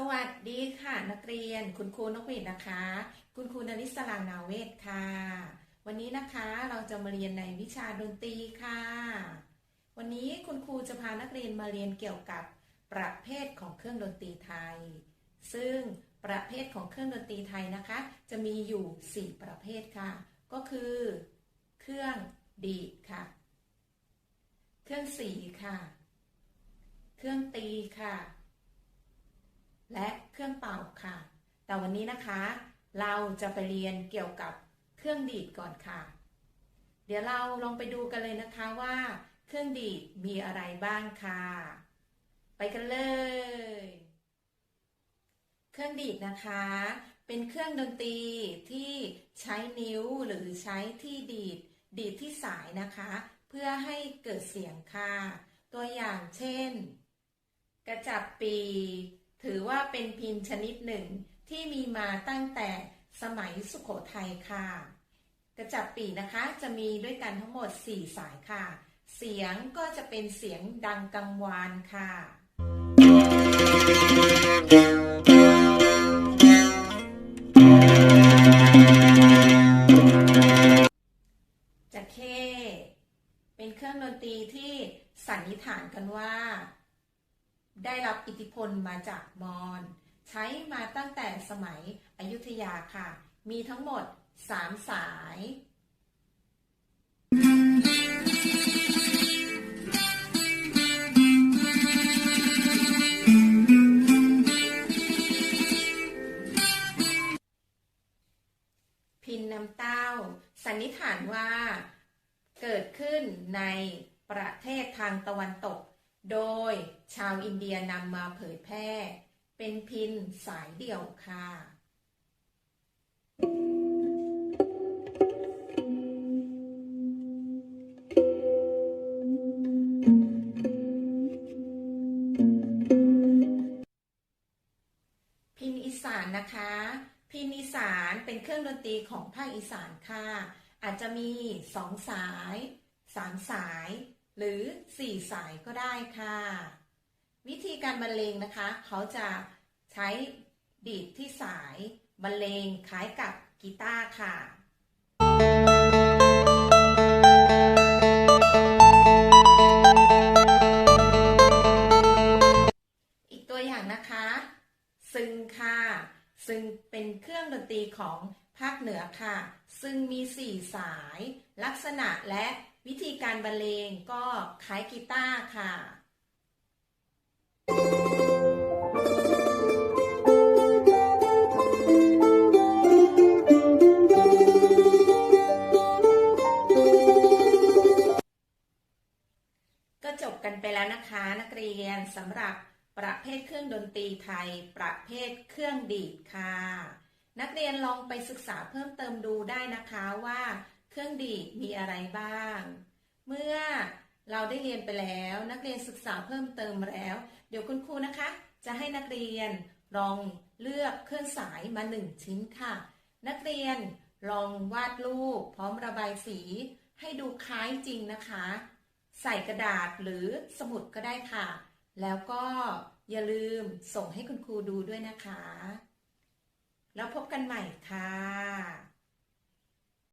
สวัสดีค่ะนักเรียนคุณครูนกหวีดนะคะ คุณครูนริศรางนาเวศค่ะ วันนี้นะคะเราจะมาเรียนในวิชาดนตรีค่ะ วันนี้คุณครูจะพานักเรียนมาเรียนเกี่ยวกับประเภทของเครื่องดนตรีไทย ซึ่งประเภทของเครื่องดนตรีไทยนะคะ จะมีอยู่ 4 ประเภทค่ะ ก็คือ เครื่องดีดค่ะ เครื่องสีค่ะ เครื่องตีค่ะ และเครื่องเป่าค่ะ แต่วันนี้นะคะ เราจะไปเรียนเกี่ยวกับเครื่องดีดก่อนค่ะ เดี๋ยวเราลองไปดูกันเลยนะคะว่า เครื่องดีดมีอะไรบ้างค่ะ ไปกันเลย เครื่องดีดนะคะ เป็นเครื่องดนตรีที่ใช้นิ้วหรือใช้ที่ดีด ดีดที่สายนะคะ เพื่อให้เกิดเสียงค่ะ ตัวอย่างเช่น กระจับปี ถือว่าเป็นพินชนิดหนึ่งที่มีมาตั้งแต่สมัยสุขโขทัยค่ะ กระจับปีนะคะจะมีด้วยกันทั้งหมด 4 สายค่ะ เสียงก็จะเป็นเสียงดังกังวานค่ะจะเข้เป็นเครื่องดนตรีที่สันนิษฐานกันว่า ได้รับอิทธิพลมาจากมอญใช้มาตั้งแต่สมัยอยุธยาค่ะ มีทั้งหมด 3 สาย พินน้ำเต้า สันนิษฐานว่าเกิดขึ้นในประเทศทางตะวันตก โดยชาวอินเดียนำมาเผยแพร่ เป็นพินสายเดี่ยวค่ะพินอีสานนะคะ พินอีสานเป็นเครื่องดนตรีของภาคอีสานค่ะ อาจจะมีสองสายสามสาย หรือสี่สายก็ได้ค่ะ วิธีการบรรเลงนะคะ เขาจะใช้ดีดที่สายบรรเลงคล้ายกับกีตาร์ค่ะอีกตัวอย่างนะคะ ซึงค่ะ ซึงเป็นเครื่องดนตรีของ ภาคเหนือค่ะ ซึ่งมีสี่สาย ลักษณะและวิธีการบรรเลงก็คล้ายกีตาร์ค่ะก็จบกันไปแล้วนะคะนักเรียนสำหรับประเภทเครื่องดนตรีไทย ประเภทเครื่องดีดค่ะ นักเรียนลองไปศึกษาเพิ่มเติมดูได้นะคะว่าเครื่องดีดมีอะไรบ้าง เมื่อเราได้เรียนไปแล้ว นักเรียนศึกษาเพิ่มเติมแล้ว เดี๋ยวคุณครูนะคะ จะให้นักเรียนลองเลือกเครื่องสายมาหนึ่งชิ้นค่ะ นักเรียนลองวาดรูปพร้อมระบายสี ให้ดูคล้ายจริงนะคะ ใส่กระดาษหรือสมุดก็ได้ค่ะ แล้วก็อย่าลืมส่งให้คุณครูดูด้วยนะคะ แล้วพบกันใหม่ค่ะ